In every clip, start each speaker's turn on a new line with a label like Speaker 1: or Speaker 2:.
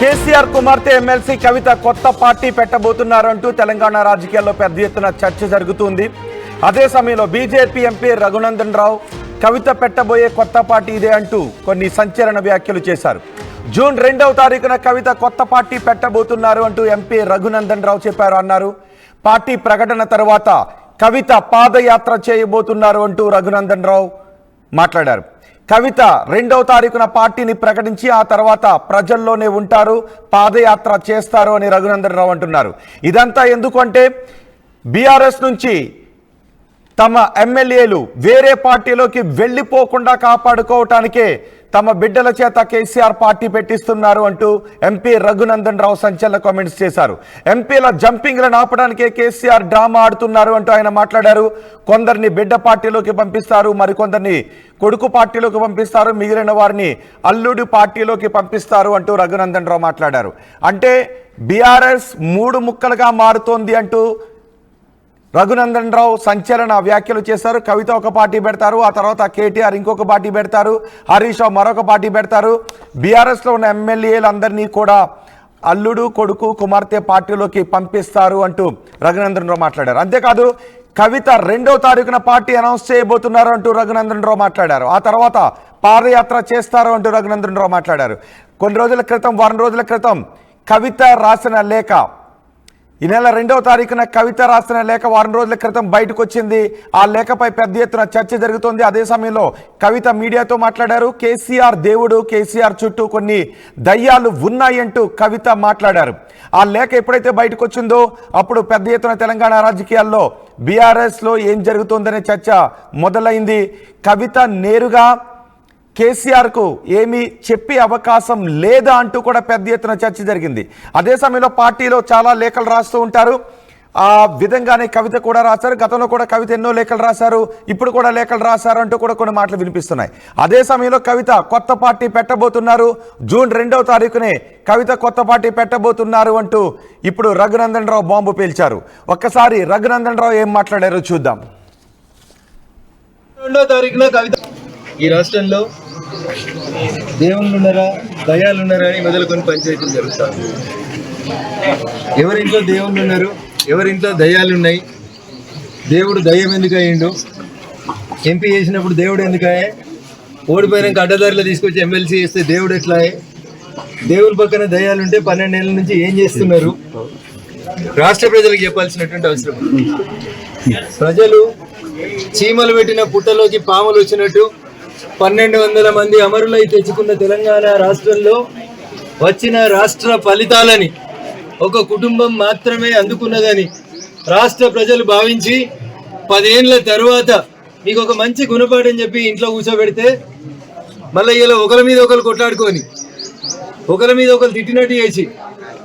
Speaker 1: కేసీఆర్ కుమార్తె ఎమ్మెల్సీ కవిత కొత్త పార్టీ పెట్టబోతున్నారంటూ తెలంగాణ రాజకీయాల్లో పెద్ద ఎత్తున చర్చ జరుగుతుంది. అదే సమయంలో బీజేపీ ఎంపీ రఘునందన్ రావు కవిత పెట్టబోయే కొత్త పార్టీ ఇదే అంటూ కొన్ని సంచలన వ్యాఖ్యలు చేశారు. జూన్ రెండవ తారీఖున కవిత కొత్త పార్టీ పెట్టబోతున్నారు అంటూ ఎంపీ రఘునందన్ రావు చెప్పారు అన్నారు. పార్టీ ప్రకటన తర్వాత కవిత పాదయాత్ర చేయబోతున్నారు అంటూ రఘునందన్ రావు మాట్లాడారు. కవిత రెండవ తారీఖున పార్టీని ప్రకటించి ఆ తర్వాత ప్రజల్లోనే ఉంటారు పాదయాత్ర చేస్తారు అని రఘునందన్ రావు అంటున్నారు. ఇదంతా ఎందుకంటే బీఆర్ఎస్ నుంచి తమ ఎమ్మెల్యేలు వేరే పార్టీలోకి వెళ్ళిపోకుండా కాపాడుకోవటానికే తమ బిడ్డల చేత కేసీఆర్ పార్టీ పెట్టిస్తున్నారు అంటూ ఎంపీ రఘునందన్ రావు సంచలన కామెంట్స్ చేశారు. ఎంపీల జంపింగ్లను ఆపడానికే కేసీఆర్ డ్రామా ఆడుతున్నారు అంటూ ఆయన మాట్లాడారు. కొందరిని బిడ్డ పార్టీలోకి పంపిస్తారు మరికొందరిని కొడుకు పార్టీలోకి పంపిస్తారు మిగిలిన వారిని అల్లుడు పార్టీలోకి పంపిస్తారు అంటూ రఘునందన్ రావు మాట్లాడారు. అంటే బీఆర్ఎస్ మూడు ముక్కలుగా మారుతోంది అంటూ రఘునందన్ రావు సంచలన వ్యాఖ్యలు చేశారు. కవిత ఒక పార్టీ పెడతారు ఆ తర్వాత కేటీఆర్ ఇంకొక పార్టీ పెడతారు హరీష్ రావు మరొక పార్టీ పెడతారు. బీఆర్ఎస్లో ఉన్న ఎమ్మెల్యేలందరినీ కూడా అల్లుడు కొడుకు కుమార్తె పార్టీలోకి పంపిస్తారు అంటూ రఘునందన్ రావు మాట్లాడారు. అంతేకాదు కవిత రెండో తారీఖున పార్టీ అనౌన్స్ చేయబోతున్నారు అంటూ రఘునందన్ రావు మాట్లాడారు. ఆ తర్వాత పాదయాత్ర చేస్తారు అంటూ రఘునందన్ రావు మాట్లాడారు. కొన్ని రోజుల క్రితం వారం రోజుల క్రితం కవిత రాసిన లేఖ. ఈ నెల రెండవ తారీఖున కవిత రాసిన లేఖ వారం రోజుల క్రితం బయటకు వచ్చింది ఆ లేఖపై పెద్ద ఎత్తున చర్చ జరుగుతోంది. అదే సమయంలో కవిత మీడియాతో మాట్లాడారు. కేసీఆర్ దేవుడు కేసీఆర్ చుట్టూ కొన్ని దయ్యాలు ఉన్నాయంటూ కవిత మాట్లాడారు. ఆ లేఖ ఎప్పుడైతే బయటకు వచ్చిందో అప్పుడు పెద్ద ఎత్తున తెలంగాణ రాజకీయాల్లో బీఆర్ఎస్లో ఏం జరుగుతోందనే చర్చ మొదలైంది. కవిత నేరుగా కేసీఆర్కు ఏమీ చెప్పే అవకాశం లేదా అంటూ కూడా పెద్ద ఎత్తున చర్చ జరిగింది. అదే సమయంలో పార్టీలో చాలా లేఖలు రాస్తూ ఉంటారు. ఆ విధంగానే కవిత కూడా రాశారు. గతంలో కూడా కవిత ఎన్నో లేఖలు రాశారు. ఇప్పుడు కూడా లేఖలు రాశారు అంటూ కూడా కొన్ని మాటలు వినిపిస్తున్నాయి. అదే సమయంలో కవిత కొత్త పార్టీ పెట్టబోతున్నారు. జూన్ రెండవ తారీఖునే కవిత కొత్త పార్టీ పెట్టబోతున్నారు అంటూ ఇప్పుడు రఘునందన్ రావు బాంబు పేల్చారు. ఒక్కసారి రఘునందన్ రావు ఏం మాట్లాడారో చూద్దాం.
Speaker 2: రెండో తారీఖున కవిత ఈ రాష్ట్రంలో దేవుళ్ళున్నారా దయాలున్నారా అని మొదలుకొని పంచాయతీలు జరుగుతాయి. ఎవరింట్లో దేవుళ్ళు ఉన్నారు ఎవరింట్లో దయ్యాలు ఉన్నాయి? దేవుడు దయ్యం ఎందుకు అయ్యిండు? ఎంపీ చేసినప్పుడు దేవుడు ఎందుకయే ఓడిపోయినాక అడ్డదారిలో తీసుకొచ్చి ఎమ్మెల్సీ చేస్తే దేవుడు ఎట్లాయే దేవుడి పక్కన దయ్యాలు ఉంటే పన్నెండేళ్ళ నుంచి ఏం చేస్తున్నారు? రాష్ట్ర ప్రజలకు చెప్పాల్సినటువంటి అవసరం. ప్రజలు చీమలు పెట్టిన పుట్టలోకి పాములు వచ్చినట్టు పన్నెండు వందల మంది అమరులై తెచ్చుకున్న తెలంగాణ రాష్ట్రంలో వచ్చిన రాష్ట్ర ఫలితాలని ఒక కుటుంబం మాత్రమే అందుకున్నదని రాష్ట్ర ప్రజలు భావించి పదేండ్ల తర్వాత మీకు ఒక మంచి గుణపాఠం చెప్పి ఇంట్లో కూర్చోబెడితే మళ్ళీ ఇలా ఒకరి మీద ఒకరు కొట్లాడుకొని ఒకరి మీద ఒకరు తిట్టినట్టు చేసి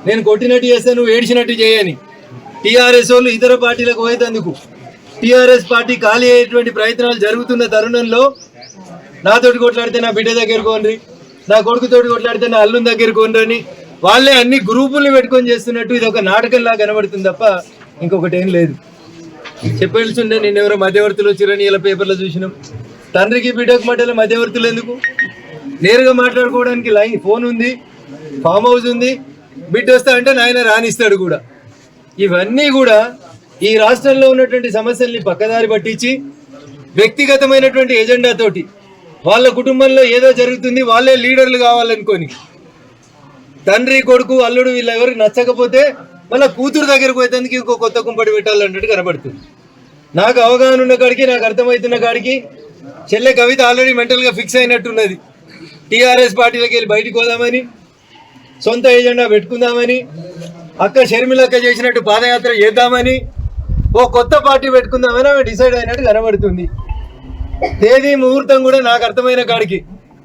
Speaker 2: నేను కొట్టినట్టు చేస్తే నువ్వు ఏడిచినట్టు చేయని టీఆర్ఎస్ వాళ్ళు ఇతర పార్టీలకు పోయేందుకు టీఆర్ఎస్ పార్టీ ఖాళీ అయ్యేటువంటి ప్రయత్నాలు జరుగుతున్న తరుణంలో నాతోటి కొట్లాడితే నా బిడ్డ దగ్గర కోనరి నా కొడుకుతోటి కొట్లాడితే నా అల్లుని దగ్గర కోనరని వాళ్ళే అన్ని గ్రూపుల్ని పెట్టుకొని చేస్తున్నట్టు ఇది ఒక నాటకంలా కనబడుతుంది తప్ప ఇంకొకటి ఏం లేదు. చెప్పాల్సిండే నేను ఎవరో మధ్యవర్తులు వచ్చిరని ఇలా పేపర్లో చూసినాం. తండ్రికి బిడ్డకు మధ్యలో మధ్యవర్తులు ఎందుకు? నేరుగా మాట్లాడుకోవడానికి లైన్ ఫోన్ ఉంది ఫామ్ హౌస్ ఉంది బిడ్డ వస్తా అంటే నాయన రానిస్తాడు కూడా. ఇవన్నీ కూడా ఈ రాష్ట్రంలో ఉన్నటువంటి సమస్యల్ని పక్కదారి పట్టించి వ్యక్తిగతమైనటువంటి ఎజెండాతోటి వాళ్ళ కుటుంబంలో ఏదో జరుగుతుంది వాళ్ళే లీడర్లు కావాలనుకొని తండ్రి కొడుకు అల్లుడు వీళ్ళెవరికి నచ్చకపోతే మళ్ళీ కూతురు దగ్గరకు పోయేందుకు ఇంకో కొత్త కుంపటి పెట్టాలన్నట్టు కనబడుతుంది. నాకు అవగాహన ఉన్న కాడికి నాకు అర్థమవుతున్న కాడికి చెల్లె కవిత ఆల్రెడీ మెంటల్గా ఫిక్స్ అయినట్టున్నది. టీఆర్ఎస్ పార్టీలోకి వెళ్ళి బయటికి పోదామని సొంత ఏజెండా పెట్టుకుందామని అక్క షర్మిలక్క చేసినట్టు పాదయాత్ర చేద్దామని ఓ కొత్త పార్టీ పెట్టుకుందామని ఆమె డిసైడ్ అయినట్టు కనబడుతుంది. తేదీ ముహూర్తం కూడా నాకు అర్థమైన కాడికి.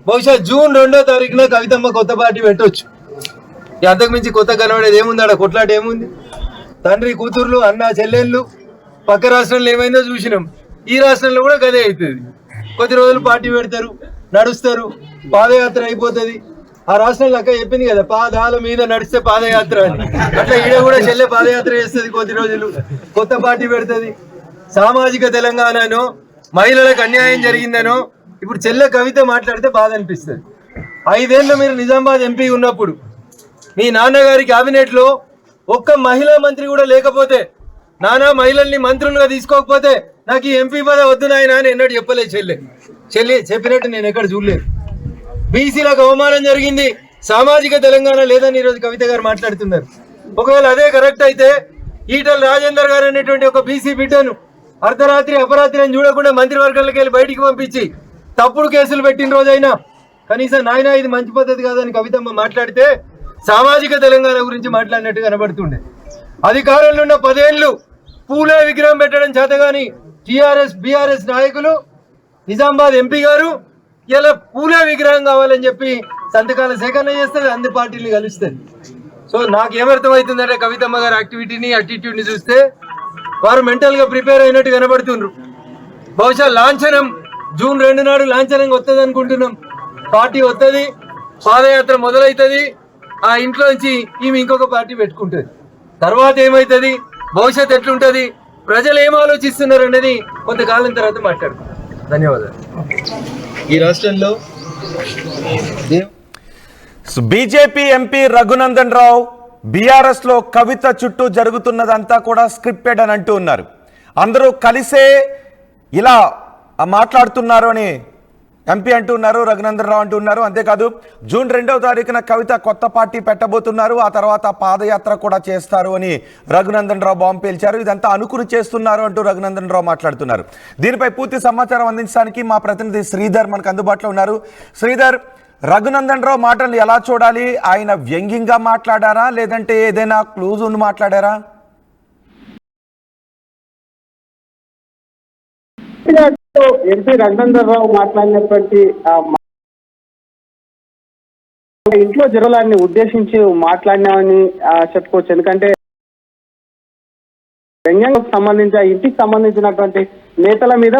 Speaker 2: బహుశా జూన్ రెండో తారీఖున కవితమ్మ కొత్త పార్టీ పెట్టవచ్చు ఈ అంతకు మించి కొత్త కనబడేది ఏముంది ఆడ? కొట్లాట ఏముంది? తండ్రి కూతుర్లు అన్న చెల్లెళ్ళు పక్క రాష్ట్రంలో ఏమైందో చూసినాం. ఈ రాష్ట్రంలో కూడా గదే అవుతుంది. కొద్ది రోజులు పార్టీ పెడతారు నడుస్తారు పాదయాత్ర అయిపోతుంది. ఆ రాష్ట్రంలో అక్క చెప్పింది కదా పాదాల మీద నడిస్తే పాదయాత్ర అని. అట్లా ఈడ కూడా చెల్లె పాదయాత్ర చేస్తుంది కొద్ది రోజులు. కొత్త పార్టీ పెడుతుంది. సామాజిక తెలంగాణనో మహిళలకు అన్యాయం జరిగిందనో ఇప్పుడు చెల్లె కవిత మాట్లాడితే బాధ అనిపిస్తుంది. ఐదేళ్ళు మీరు నిజామాబాద్ ఎంపీ ఉన్నప్పుడు మీ నాన్నగారి క్యాబినెట్లో ఒక్క మహిళా మంత్రి కూడా లేకపోతే నానా మహిళల్ని మంత్రులుగా తీసుకోకపోతే నాకు ఈ ఎంపీ పద వద్దు నాయన అని ఎన్నడూ చెప్పలేదు చెల్లి. చెల్లి చెప్పినట్టు నేను ఎక్కడ చూడలేదు. బీసీలకు అవమానం జరిగింది సామాజిక తెలంగాణ లేదని ఈరోజు కవిత గారు మాట్లాడుతున్నారు. ఒకవేళ అదే కరెక్ట్ అయితే ఈటల రాజేందర్ గారు అనేటువంటి ఒక బీసీ బిడ్డను అర్ధరాత్రి అపరాత్రి అని చూడకుండా మంత్రివర్గంలోకి వెళ్ళి బయటికి పంపించి తప్పుడు కేసులు పెట్టిన రోజైనా కనీసం నాయన ఇది మంచి పద్ధతి కాదని కవితమ్మ మాట్లాడితే సామాజిక తెలంగాణ గురించి మాట్లాడినట్టు కనబడుతుండే. అధికారంలో ఉన్న పదేళ్ళు పూలే విగ్రహం పెట్టడం చేత కానీ టీఆర్ఎస్ బీఆర్ఎస్ నాయకులు నిజామాబాద్ ఎంపీ గారు ఇలా పూలే విగ్రహం కావాలని చెప్పి సంతకాల సేకరణ చేస్తుంది అన్ని పార్టీలు కలుస్తుంది సో నాకు ఏమర్థమవుతుందంటే కవితమ్మ గారి యాక్టివిటీని అటిట్యూడ్ని చూస్తే వారు మెంటల్గా ప్రిపేర్ అయినట్టు కనబడుతుండ్రు. బహుశా లాంఛనం జూన్ రెండు నాడు లాంఛనంగా వస్తుంది అనుకుంటున్నాం పార్టీ వస్తుంది పాదయాత్ర మొదలవుతుంది ఆ ఇంట్లోంచి ఈమె ఇంకొక పార్టీ పెట్టుకుంటుంది. తర్వాత ఏమవుతుంది భవిష్యత్ ఎట్లుంటుంది? ప్రజలు ఏం ఆలోచిస్తున్నారు అనేది కొంతకాలం తర్వాత మాట్లాడుకుందాం. ధన్యవాదాలు. ఈ రాష్ట్రంలో
Speaker 1: బీజేపీ ఎంపీ రఘునందన్ రావు బీఆర్ఎస్లో కవిత చుట్టూ జరుగుతున్నదంతా కూడా స్క్రిప్టెడ్ అని అంటూ ఉన్నారు. అందరూ కలిసే ఇలా మాట్లాడుతున్నారు అని ఎంపీ అంటున్నారు రఘునందన్ రావు అంటున్నారు. అంతేకాదు జూన్ రెండవ తారీఖున కవిత కొత్త పార్టీ పెట్టబోతున్నారు. ఆ తర్వాత పాదయాత్ర కూడా చేస్తారు అని రఘునందన్ రావు బాంబు పేల్చారు. ఇదంతా అనుకుని చేస్తున్నారు అంటూ రఘునందన్ రావు మాట్లాడుతున్నారు. దీనిపై పూర్తి సమాచారం అందించడానికి మా ప్రతినిధి శ్రీధర్ మనకు అందుబాటులో ఉన్నారు. శ్రీధర్ రఘునందన్ రావు మాటలు ఎలా చూడాలి? ఆయన వ్యంగ్యంగా మాట్లాడారా? లేదంటే ఏదైనా క్లూజ్ ఉండి మాట్లాడారా?
Speaker 3: ఎంపీ రఘునందన్ రావు మాట్లాడినటువంటి ఇంట్లో జరలాన్ని ఉద్దేశించి మాట్లాడినామని చెప్పుకోవచ్చు ఎందుకంటే వ్యంగ్యంకు సంబంధించిన ఇంటికి సంబంధించినటువంటి నేతల మీద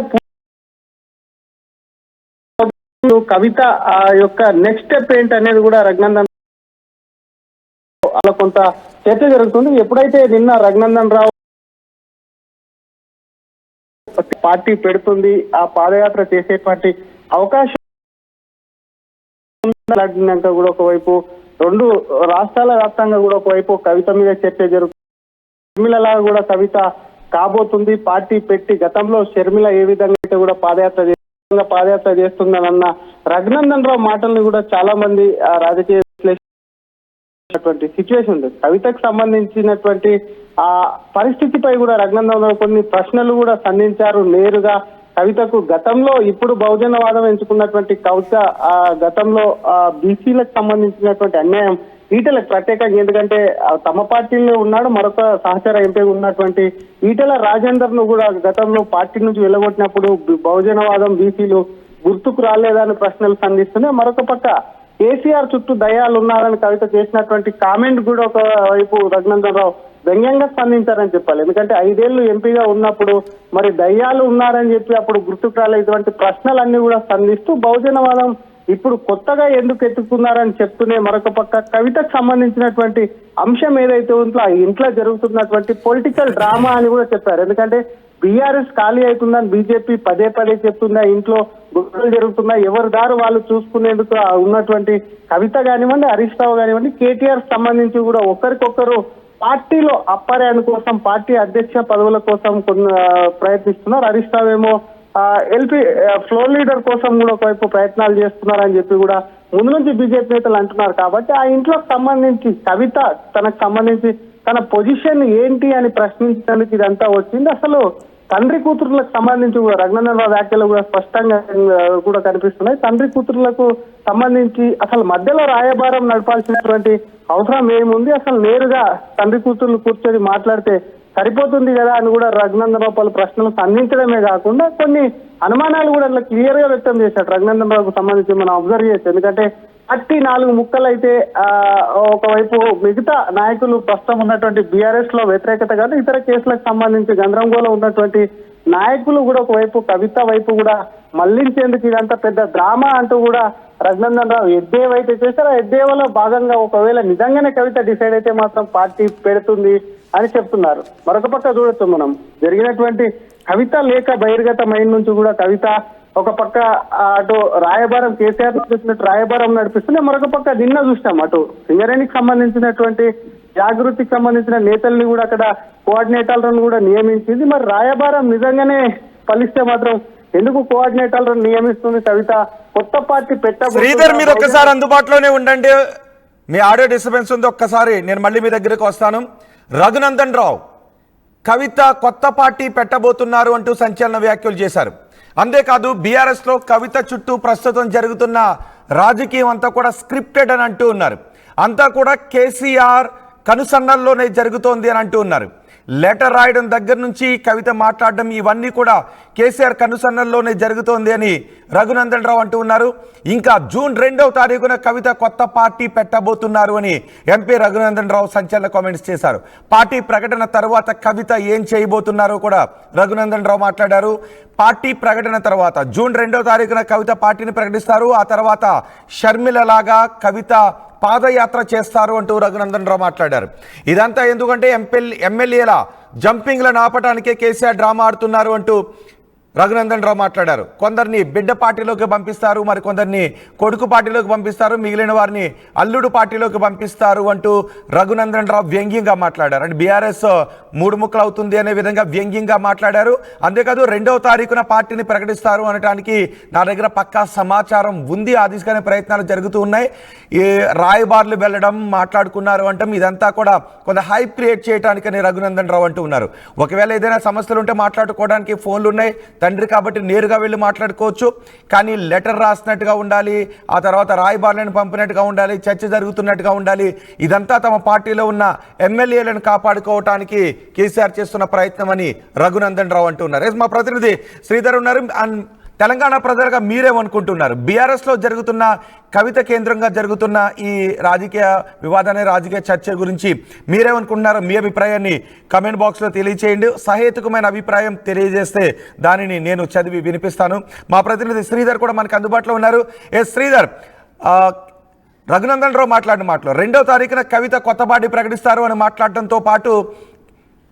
Speaker 3: కవిత ఆ యొక్క నెక్స్ట్ స్టెప్ ఏంటనేది అనేది కూడా రఘునందన్ అలా కొంత చర్చ జరుగుతుంది. ఎప్పుడైతే నిన్న రఘునందన్ రావు పార్టీ పెడుతుంది ఆ పాదయాత్ర చేసేటువంటి అవకాశం మాట్లాడినాక కూడా ఒకవైపు రెండు రాష్ట్రాల వ్యాప్తంగా కూడా ఒకవైపు కవిత మీద చర్చ జరుగుతుంది షర్మిలలాగా కూడా కవిత కాబోతుంది పార్టీ పెట్టి గతంలో షర్మిల ఏ విధంగా అయితే కూడా పాదయాత్ర పాదయాత్ర చేస్తుందనన్న రఘునందన్ రావు మాటల్ని కూడా చాలా మంది ఆ, రాజకీయ ఉన్నటువంటి సిచ్యువేషన్ ఉంది. కవితకు సంబంధించినటువంటి ఆ పరిస్థితిపై కూడా రఘునందన్ కొన్ని ప్రశ్నలు కూడా సంధించారు. నేరుగా కవితకు గతంలో ఇప్పుడు బహుజనవాదం ఎంచుకున్నటువంటి కవిత ఆ గతంలో ఆ బీసీలకు సంబంధించినటువంటి అన్యాయం ఈటలకు ప్రత్యేకంగా ఎందుకంటే తమ పార్టీలో ఉన్నాడు మరొక సహచర ఎంపీ ఉన్నటువంటి ఈటల రాజేందర్ను కూడా గతంలో పార్టీ నుంచి వెళ్ళగొట్టినప్పుడు బహుజనవాదం బీసీలు గుర్తుకు రాలేదని ప్రశ్నలు సంధిస్తున్నాయి. మరొక పక్క కేసీఆర్ చుట్టూ దయాలు ఉన్నారని కవిత చేసినటువంటి కామెంట్ కూడా ఒక వైపు రఘునందన్ వ్యంగ్యంగా స్పందించారని చెప్పాలి. ఎందుకంటే ఐదేళ్ళు ఎంపీగా ఉన్నప్పుడు మరి దయ్యాలు ఉన్నారని చెప్పి అప్పుడు గుర్తుకు రాలే ఇటువంటి ప్రశ్నలన్నీ కూడా స్పందిస్తూ బహుజనవాదం ఇప్పుడు కొత్తగా ఎందుకు ఎత్తుకున్నారని చెప్తూనే మరొక పక్క కవితకు సంబంధించినటువంటి అంశం ఏదైతే ఉందో ఆ ఇంట్లో జరుగుతున్నటువంటి పొలిటికల్ డ్రామా అని కూడా చెప్పారు. ఎందుకంటే బీఆర్ఎస్ ఖాళీ అవుతుందని బీజేపీ పదే పదే చెప్తుందా ఇంట్లో గొడవలు జరుగుతున్నా ఎవరి దారు వాళ్ళు చూసుకునేందుకు ఉన్నటువంటి కవిత కానివ్వండి హరీష్ రావు కానివ్వండి కేటీఆర్ సంబంధించి కూడా ఒకరికొకరు పార్టీలో అప్పర్యాన్ కోసం పార్టీ అధ్యక్ష పదవుల కోసం కొన్ని ప్రయత్నిస్తున్నారు. హరీష్ రావు ఏమో ఎల్పీ ఫ్లోర్ లీడర్ కోసం కూడా ఒకవైపు ప్రయత్నాలు చేస్తున్నారని చెప్పి కూడా ముందు నుంచి బీజేపీ నేతలు అంటున్నారు. కాబట్టి ఆ ఇంట్లోకి సంబంధించి కవిత తనకు సంబంధించి తన పొజిషన్ ఏంటి అని ప్రశ్నించడానికి ఇదంతా వచ్చింది. అసలు తండ్రి కూతురులకు సంబంధించి కూడా రఘునందన్ రావు వ్యాఖ్యలు కూడా స్పష్టంగా కూడా కనిపిస్తున్నాయి. తండ్రి కూతురులకు సంబంధించి అసలు మధ్యలో రాయబారం నడపాల్సినటువంటి అవసరం ఏముంది? అసలు నేరుగా తండ్రి కూతుర్లు కూర్చొని మాట్లాడితే సరిపోతుంది కదా అని కూడా రఘునందన్ రావు పలు ప్రశ్నలు సంధించడమే కాకుండా కొన్ని అనుమానాలు కూడా అట్లా క్లియర్గా వ్యక్తం చేశాడు. రఘునందన్ రావుకు సంబంధించి మనం అబ్జర్వ్ చేస్తే ఎందుకంటే పార్టీ నాలుగు ముక్కలైతే అయితే ఒకవైపు మిగతా నాయకులు ప్రస్తుతం ఉన్నటువంటి బీఆర్ఎస్లో వ్యతిరేకత కాదు ఇతర కేసులకు సంబంధించి గందరగోళం ఉన్నటువంటి నాయకులు కూడా ఒకవైపు కవిత వైపు కూడా మళ్ళించేందుకు ఇదంతా పెద్ద డ్రామా అంటూ కూడా రఘునందన్ రావు ఎద్దేవైతే చేశారు. ఆ ఎద్దేవలో భాగంగా ఒకవేళ నిజంగానే కవిత డిసైడ్ అయితే మాత్రం పార్టీ పెడుతుంది అని చెప్తున్నారు. మరొక పక్క చూడొచ్చు మనం. జరిగినటువంటి కవిత లేక బహిర్గత మైండ్ నుంచి కూడా కవిత ఒక పక్క అటు రాయబారం కేసీఆర్ చూసినట్టు రాయబారం నడిపిస్తుంది మరొక పక్క నిన్న చూసినాం అటు సింగరేణికి సంబంధించినటువంటి జాగృతికి సంబంధించిన నేతల్ని కూడా అక్కడ కోఆర్డినేటర్లను కూడా నియమించింది. మరి రాయబారం నిజంగానే ఫలిస్తే మాత్రం ఎందుకు కోఆర్డినేటర్లను నియమిస్తుంది కవిత? కొత్త పార్టీ
Speaker 1: శ్రీధర్ మీరు ఒక్కసారి అందుబాటులోనే ఉండండి. మీ ఆడియో డిస్టర్బెన్స్ ఉంది ఒక్కసారి. నేను మళ్ళీ మీ దగ్గరకు వస్తాను. రఘునందన్ రావు కవిత కొత్త పార్టీ పెట్టబోతున్నారు అంటూ సంచలన వ్యాఖ్యలు చేశారు. అంతేకాదు బీఆర్ఎస్లో కవిత చుట్టూ ప్రస్తుతం జరుగుతున్న రాజకీయం అంతా కూడా స్క్రిప్టెడ్ అని అంటూ ఉన్నారు. అంతా కూడా కేసీఆర్ కనుసన్నల్లోనే జరుగుతోంది అని అంటూ ఉన్నారు. లెటర్ రాయడం దగ్గర నుంచి కవిత మాట్లాడడం ఇవన్నీ కూడా కేసీఆర్ కనుసన్నల్లోనే జరుగుతోంది అని రఘునందన్ రావు అంటూ ఉన్నారు. ఇంకా జూన్ రెండవ తారీఖున కవిత కొత్త పార్టీ పెట్టబోతున్నారు అని ఎంపీ రఘునందన్ రావు సంచలన కామెంట్స్ చేశారు. పార్టీ ప్రకటన తర్వాత కవిత ఏం చేయబోతున్నారో కూడా రఘునందన్ రావు మాట్లాడారు. పార్టీ ప్రకటన తర్వాత జూన్ రెండవ తారీఖున కవిత పార్టీని ప్రకటిస్తారు. ఆ తర్వాత షర్మిల లాగా కవిత పాదయాత్ర చేస్తారు అంటూ రఘునందన్ రావు మాట్లాడారు. ఇదంతా ఎందుకంటే ఎంపీ ఎమ్మెల్యేల జంపింగ్లను ఆపటానికే కేసీఆర్ డ్రామా ఆడుతున్నారు అంటూ రఘునందన్ రావు మాట్లాడారు. కొందరిని బిడ్డ పార్టీలోకి పంపిస్తారు మరి కొందరిని కొడుకు పార్టీలోకి పంపిస్తారు మిగిలిన వారిని అల్లుడు పార్టీలోకి పంపిస్తారు అంటూ రఘునందన్ రావు వ్యంగ్యంగా మాట్లాడారు. అంటే బీఆర్ఎస్ మూడు ముక్కలు అవుతుంది అనే విధంగా వ్యంగ్యంగా మాట్లాడారు. అంతేకాదు రెండవ తారీఖున పార్టీని ప్రకటిస్తారు అనడానికి నా దగ్గర పక్కా సమాచారం ఉంది. ఆ దిశగానే ప్రయత్నాలు జరుగుతూ ఉన్నాయి. ఈ రాయబార్లు వెళ్ళడం మాట్లాడుకున్నారు అంటే. ఇదంతా కూడా కొంత హైప్ క్రియేట్ చేయడానికని రఘునందన్ రావు అంటూ ఉన్నారు. ఒకవేళ ఏదైనా సమస్యలు ఉంటే మాట్లాడుకోవడానికి ఫోన్లు ఉన్నాయి. తండ్రి కాబట్టి నేరుగా వెళ్ళి మాట్లాడుకోవచ్చు. కానీ లెటర్ రాసినట్టుగా ఉండాలి ఆ తర్వాత రాయబారులను పంపినట్టుగా ఉండాలి చర్చ జరుగుతున్నట్టుగా ఉండాలి. ఇదంతా తమ పార్టీలో ఉన్న ఎమ్మెల్యేలను కాపాడుకోవటానికి కేసీఆర్ చేస్తున్న ప్రయత్నం అని రఘునందన్ రావు అంటున్నారు. మా ప్రతినిధి శ్రీధర్ ఉన్నారు. అండ్ తెలంగాణ ప్రజలుగా మీరేమనుకుంటున్నారు బీఆర్ఎస్లో జరుగుతున్న కవిత కేంద్రంగా జరుగుతున్న ఈ రాజకీయ వివాదాన్ని రాజకీయ చర్చ గురించి మీరేమనుకుంటున్నారో మీ అభిప్రాయాన్ని కమెంట్ బాక్స్లో తెలియచేయండి. సహేతుకమైన అభిప్రాయం తెలియజేస్తే దానిని నేను చదివి వినిపిస్తాను. మా ప్రతినిధి శ్రీధర్ కూడా మనకు అందుబాటులో ఉన్నారు. ఏ శ్రీధర్ రఘునందన్ రావు మాట్లాడిన మాటలు. రెండో తారీఖున కవిత కొత్త పార్టీ ప్రకటిస్తారు అని మాట్లాడటంతో పాటు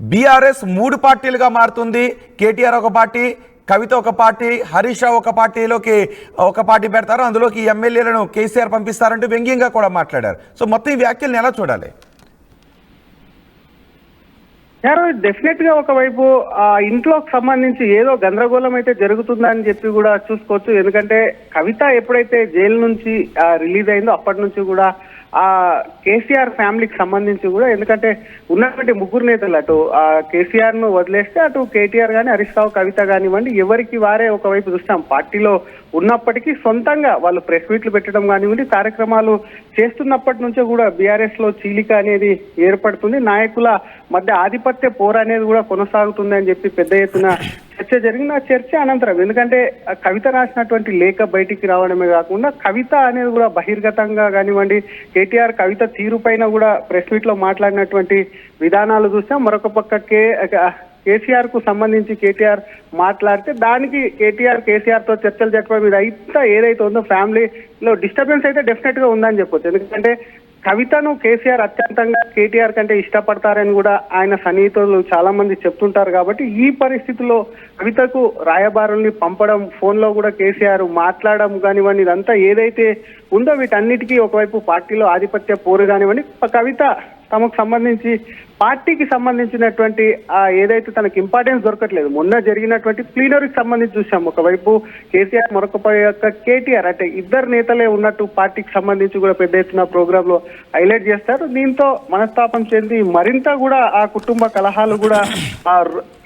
Speaker 1: బీఆర్ఎస్ మూడు పార్టీలుగా మారుతుంది. కేటీఆర్ ఒక పార్టీ కవిత ఒక పార్టీ హరీష్ రావు ఒక పార్టీలోకి ఒక పార్టీ పెడతారు అందులోకి ఎమ్మెల్యేలను కేసీఆర్ పంపిస్తారంటూ వ్యంగ్యంగా కూడా మాట్లాడారు. సో మొత్తం ఈ వ్యాఖ్యలను ఎలా చూడాలి?
Speaker 3: డెఫినెట్గా ఒకవైపు ఆ ఇంట్లోకి సంబంధించి ఏదో గందరగోళం అయితే జరుగుతుందని చెప్పి కూడా చూసుకోవచ్చు. ఎందుకంటే కవిత ఎప్పుడైతే జైలు నుంచి రిలీజ్ అయిందో అప్పటి నుంచి కూడా ఆ కేసీఆర్ ఫ్యామిలీకి సంబంధించి కూడా ఎందుకంటే ఉన్నటువంటి ముగ్గురు నేతలు అటు ఆ కేసీఆర్ను వదిలేస్తే అటు కేటీఆర్ గాని హరీష్ రావు కవిత కానివ్వండి ఎవరికి వారే ఒకవైపు చూస్తాం పార్టీలో ఉన్నప్పటికీ సొంతంగా వాళ్ళు ప్రెస్ మీట్లు పెట్టడం కానివ్వండి కార్యక్రమాలు చేస్తున్నప్పటి నుంచే కూడా బీఆర్ఎస్లో చీలిక అనేది ఏర్పడుతుంది. నాయకుల మధ్య ఆధిపత్య పోర అనేది కూడా కొనసాగుతుంది అని చెప్పి పెద్ద ఎత్తున చర్చ జరిగింది. ఆ చర్చ అనంతరం ఎందుకంటే కవిత రాసినటువంటి లేఖ బయటికి రావడమే కాకుండా కవిత అనేది కూడా బహిర్గతంగా కానివ్వండి కేటీఆర్ కవిత తీరు పైన కూడా ప్రెస్ మీట్లో మాట్లాడినటువంటి విధానాలు చూస్తే మరొక పక్క కే కేసీఆర్కు సంబంధించి కేటీఆర్ మాట్లాడితే దానికి కేటీఆర్ కేసీఆర్తో చర్చలు జరపడం మీద ఇంత ఏదైతే ఉందో ఫ్యామిలీలో డిస్టర్బెన్స్ అయితే డెఫినెట్గా ఉందని చెప్పొచ్చు. ఎందుకంటే కవితను కేసీఆర్ అత్యంతంగా కేటీఆర్ కంటే ఇష్టపడతారని కూడా ఆయన సన్నిహితులు చాలా మంది చెప్తుంటారు కాబట్టి ఈ పరిస్థితిలో కవితకు రాయబారుల్ని పంపడం ఫోన్లో కూడా కేసీఆర్ మాట్లాడడం కానివ్వండి ఇదంతా ఏదైతే ఉందో వీటన్నిటికీ ఒకవైపు పార్టీలో ఆధిపత్య పోరు కానివ్వండి కవిత తమకు సంబంధించి పార్టీకి సంబంధించినటువంటి ఆ ఏదైతే తనకు ఇంపార్టెన్స్ దొరకట్లేదు మొన్న జరిగినటువంటి ప్లీనరీకి సంబంధించి చూసాం. ఒకవైపు కేసీఆర్ మరొక యొక్క కేటీఆర్ అంటే ఇద్దరు నేతలే ఉన్నట్టు పార్టీకి సంబంధించి కూడా పెద్ద ఎత్తున ప్రోగ్రామ్లో హైలైట్ చేస్తారు. దీంతో మనస్తాపం చెంది మరింత కూడా ఆ కుటుంబ కలహాలు కూడా ఆ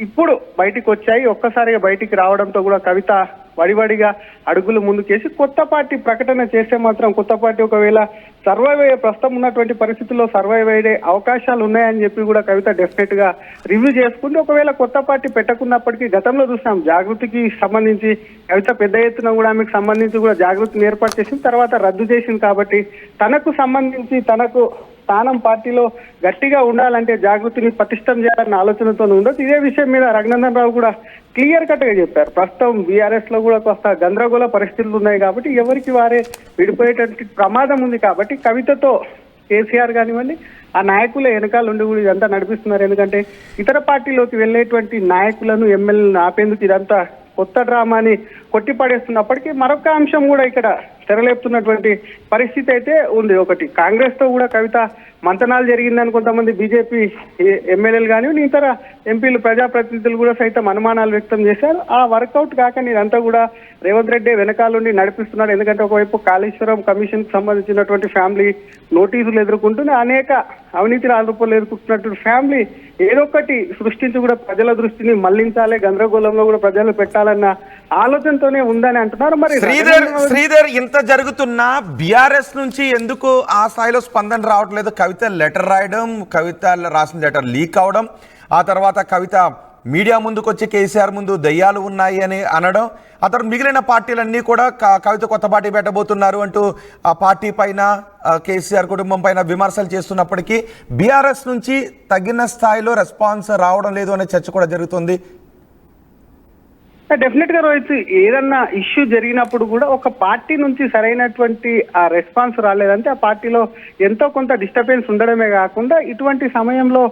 Speaker 3: ఇప్పుడు బయటికి వచ్చాయి. ఒక్కసారిగా బయటికి రావడంతో కూడా కవిత వడివడిగా అడుగులు ముందుకేసి కొత్త పార్టీ ప్రకటన చేస్తే మాత్రం కొత్త పార్టీ ఒకవేళ సర్వైవ్ అయ్యే ప్రస్తుతం ఉన్నటువంటి పరిస్థితుల్లో సర్వైవ్ అయ్యే అవకాశాలు ఉన్నాయని చెప్పి కూడా కవిత డెఫినెట్గా రివ్యూ చేసుకుంటే ఒకవేళ కొత్త పార్టీ పెట్టకున్నప్పటికీ గతంలో చూసాం జాగృతికి సంబంధించి కవిత పెద్ద ఎత్తున కూడా ఆమెకు సంబంధించి కూడా జాగృతిని ఏర్పాటు చేసిన తర్వాత రద్దు చేసింది కాబట్టి తనకు సంబంధించి తనకు స్థానం పార్టీలో గట్టిగా ఉండాలంటే జాగృతిని పటిష్టం చేయాలన్న ఆలోచనతో ఉండదు ఇదే విషయం మీద రఘునందన్ రావు కూడా క్లియర్ కట్గా చెప్పారు. ప్రస్తుతం బీఆర్ఎస్లో కూడా కొంత గందరగోళ పరిస్థితులు ఉన్నాయి కాబట్టి ఎవరికి వారే విడిపోయేటువంటి ప్రమాదం ఉంది కాబట్టి కవితతో కేసీఆర్ కానివ్వండి ఆ నాయకుల వెనకాల ఉండి కూడా ఇదంతా నడిపిస్తున్నారు. ఎందుకంటే ఇతర పార్టీలోకి వెళ్ళేటువంటి నాయకులను ఎమ్మెల్యేలను ఆపేందుకు ఇదంతా కొత్త డ్రామాని కొట్టిపడేస్తున్నప్పటికీ మరొక అంశం కూడా ఇక్కడ తెరలేపుతున్నటువంటి పరిస్థితి అయితే ఉంది. ఒకటి కాంగ్రెస్తో కూడా కవిత మంతనాలు జరిగిందని కొంతమంది బీజేపీ ఎమ్మెల్యేలు కానీ ఇతర ఎంపీలు ప్రజాప్రతినిధులు కూడా సైతం అనుమానాలు వ్యక్తం చేశారు. ఆ వర్కౌట్ కాక ఇదంతా కూడా రేవంత్ రెడ్డి వెనకాలండి నడిపిస్తున్నాడు. ఎందుకంటే ఒకవైపు కాళేశ్వరం కమిషన్కి సంబంధించినటువంటి ఫ్యామిలీ నోటీసులు ఎదుర్కొంటుంది అనేక అవినీతి ఆరోపణలు ఎదుర్కొంటున్నటువంటి ఫ్యామిలీ ఏదో ఒకటి సృష్టించి కూడా ప్రజల దృష్టిని మళ్ళించాలి గందరగోళంలో కూడా ప్రజలు పెట్టాలన్న ఆలోచనతోనే ఉందని అంటున్నారు. మరి
Speaker 1: శ్రీధర్ శ్రీధర్ ఇంత జరుగుతున్నా బీఆర్ఎస్ నుంచి ఎందుకు ఆ స్థాయిలో స్పందన రావట్లేదు? కవిత లెటర్ రాయడం కవిత రాసిన లెటర్ లీక్ అవడం ఆ తర్వాత కవిత మీడియా ముందుకు వచ్చి కేసీఆర్ ముందు దయ్యాలు ఉన్నాయి అని అనడం ఆ తర్వాత మిగిలిన పార్టీలన్నీ కూడా కవిత కొత్త పార్టీ పెట్టబోతున్నారు అంటూ ఆ పార్టీ పైన కేసీఆర్ కుటుంబం పైన విమర్శలు చేస్తున్నప్పటికీ బీఆర్ఎస్ నుంచి తగిన స్థాయిలో రెస్పాన్స్ రావడం లేదు అనే చర్చ కూడా జరుగుతుంది.
Speaker 3: డెఫినెట్గా రోహిత్ ఏదన్నా ఇష్యూ జరిగినప్పుడు కూడా ఒక పార్టీ నుంచి సరైనటువంటి ఆ రెస్పాన్స్ రాలేదంటే ఆ పార్టీలో ఎంతో కొంత డిస్టర్బెన్స్ ఉండడమే కాకుండా ఇటువంటి సమయంలో